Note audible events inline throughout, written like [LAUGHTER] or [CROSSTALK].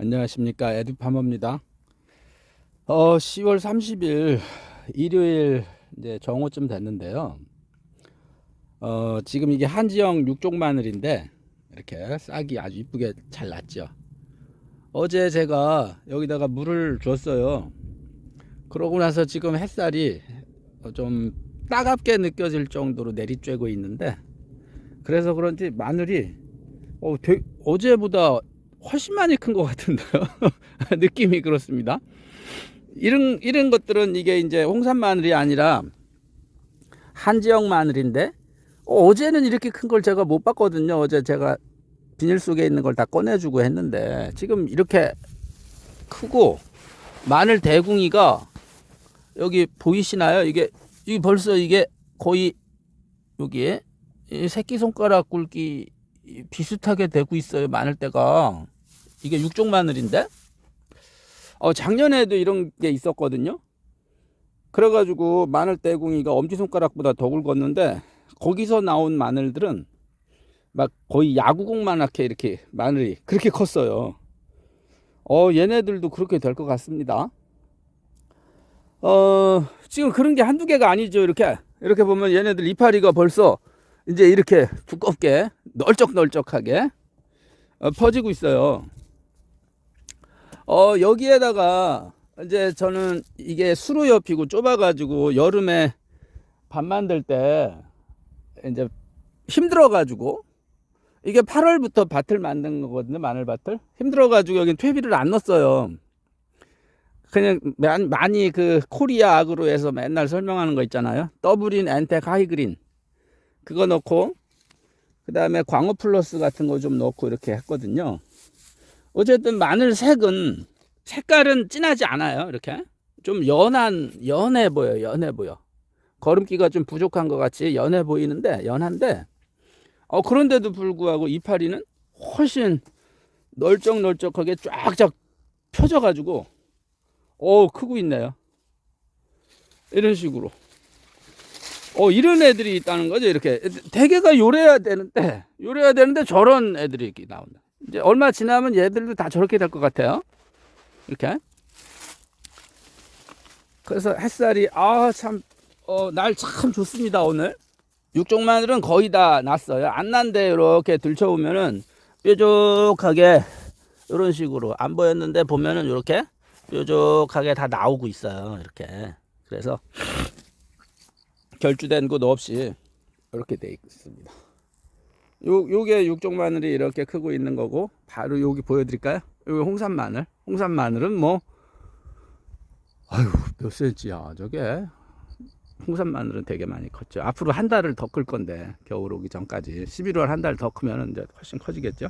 안녕하십니까 에듀파머입니다. 어 10월 30일 일요일 이제 정오쯤 됐는데요. 어 지금 이게 한지형 육종 마늘인데 이렇게 싹이 아주 이쁘게 잘 났죠. 어제 제가 여기다가 물을 줬어요. 그러고 나서 지금 햇살이 어, 좀 따갑게 느껴질 정도로 내리쬐고 있는데 그래서 그런지 마늘이 어, 되- 어제보다 훨씬 많이 큰 것 같은데요. [LAUGHS] 느낌이 그렇습니다. 이런 이런 것들은 이게 이제 홍산 마늘이 아니라 한지역 마늘인데 어, 제는 이렇게 큰 걸 제가 못 봤거든요. 어제 제가 비닐 속에 있는 걸 다 꺼내주고 했는데 지금 이렇게 크고 마늘 대궁이가 여기 보이시나요? 이게 이 벌써 이게 거의 여기에 이 새끼 손가락 굵기 비슷하게 되고 있어요. 마늘대가 이게 육종 마늘인데 어 작년에도 이런 게 있었거든요. 그래가지고 마늘 대궁이가 엄지 손가락보다 더 굵었는데 거기서 나온 마늘들은 막 거의 야구공만하게 이렇게 마늘이 그렇게 컸어요. 어 얘네들도 그렇게 될 것 같습니다. 어 지금 그런 게 한두 개가 아니죠. 이렇게 이렇게 보면 얘네들 이파리가 벌써 이제 이렇게 두껍게 널쩍널쩍하게 어, 퍼지고 있어요. 어, 여기에다가 이제 저는 이게 수로 옆이고 좁아가지고 여름에 밥 만들 때 이제 힘들어가지고 이게 8월부터 밭을 만든 거거든요. 마늘밭을. 힘들어가지고 여긴 퇴비를 안 넣었어요. 그냥 많- 많이 그 코리아 아그로에서 맨날 설명하는 거 있잖아요. 더블인 엔텍 하이그린. 그거 넣고 그 다음에 광어 플러스 같은 거 좀 넣고 이렇게 했거든요. 어쨌든 마늘 색은 색깔은 진하지 않아요. 이렇게 좀 연한 연해 보여. 연해 보여. 거름기가 좀 부족한 것 같이 연해 보이는데 연한데 어 그런데도 불구하고 이파리는 훨씬 널쩍널쩍하게 쫙쫙 펴져가지고 어 크고 있네요. 이런 식으로. 어 이런 애들이 있다는 거죠. 이렇게. 대개가 요래야 되는데 요래야 되는데 저런 애들이 나온다. 이제 얼마 지나면 얘들도 다 저렇게 될 것 같아요. 이렇게. 그래서 햇살이 아 참 어 날 참 좋습니다 오늘. 육종 마늘은 거의 다 났어요. 안 난데 이렇게 들춰보면은 뾰족하게 이런 식으로 안 보였는데 보면은 이렇게 뾰족하게 다 나오고 있어요. 이렇게. 그래서 결주된 곳 없이 이렇게 돼 있습니다. 요 요게 육종 마늘이 이렇게 크고 있는 거고 바로 여기 보여드릴까요? 여기 홍산 마늘. 홍산 마늘은 뭐 아유 몇 센치야 저게. 홍산 마늘은 되게 많이 컸죠. 앞으로 한 달을 더 클 건데 겨울 오기 전까지 11월 한 달 더 크면 이제 훨씬 커지겠죠.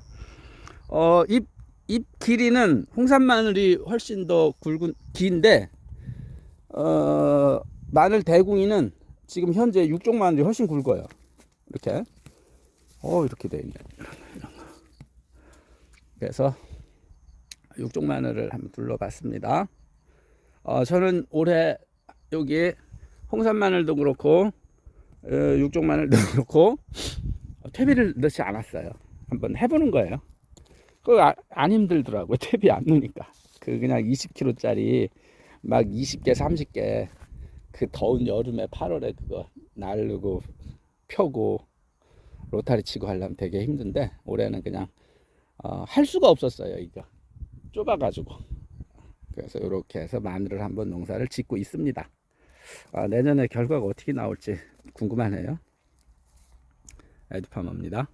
어잎 잎 길이는 홍산 마늘이 훨씬 더 굵은 긴데 어 마늘 대궁이는 지금 현재 육종 마늘이 훨씬 굵어요. 이렇게. 어, 이렇게 돼 있네. 그래서 육종 마늘을 한번 둘러봤습니다. 어, 저는 올해 여기 홍산 마늘도 그렇고 어, 육종 마늘도 [LAUGHS] 그렇고 어, 퇴비를 넣지 않았어요. 한번 해보는 거예요. 그거 아, 안 힘들더라고요. [LAUGHS] 퇴비 안 넣으니까. 그 그냥 20kg짜리 막 20개, 30개 그 더운 여름에 8월에 그거 나르고 펴고 로타리 치고 하려면 되게 힘든데 올해는 그냥 어, 할 수가 없었어요 이거. 좁아가지고. 그래서 이렇게 해서 마늘을 한번 농사를 짓고 있습니다. 아, 내년에 결과가 어떻게 나올지 궁금하네요. 에드파머입니다